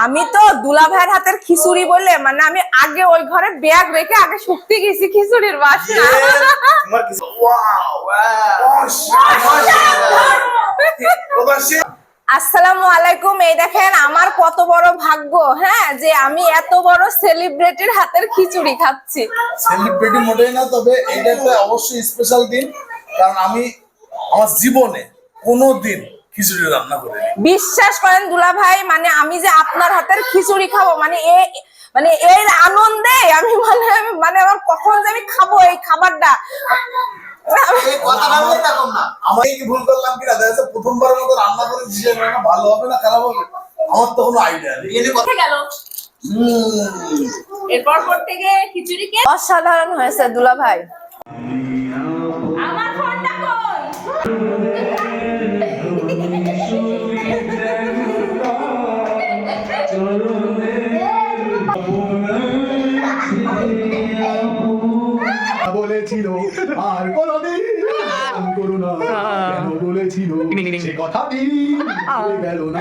আমি তো দুলা ভাইয়ের হাতের খিচুড়ি বলে মানে আমি আগে ওই ঘরে ব্যাগ রেখে আগে শুকতে গেছি খিচুড়ির বাসনা। আসসালামু আলাইকুম এই দেখেন আমার কত বড় ভাগ্য হ্যাঁ যে আমি এত বড় সেলিব্রিটির হাতের খিচুড়ি খাচ্ছি। সেলিব্রিটি মোটেই না তবে এটা একটা অবশ্যই স্পেশাল দিন কারণ আমি আমার জীবনে কোনো দিন খিচুড়ি রান্না করিনি বিশ্বাস করেন দুলা ভাই মানে আমি যে আপনার হাতের খিচুড়ি খাব মানে এ মানে এর আনন্দে আমি মানে মানে আমার কখন যে আমি খাব এই খাবারটা। আমার কি ভুল করলাম কি দেখা যাচ্ছে মতো রান্না করে যে ভালো হবে না খারাপ হবে আমার তো কোনো আইডিয়া নেই। গেল। এরপর পর থেকে খিচুড়ি কে? অসাধারণ হয়েছে দুলা ভাই বলেছিল আর কোনদিন করুণা কেন বলেছিল? সে কথাটি গেল না।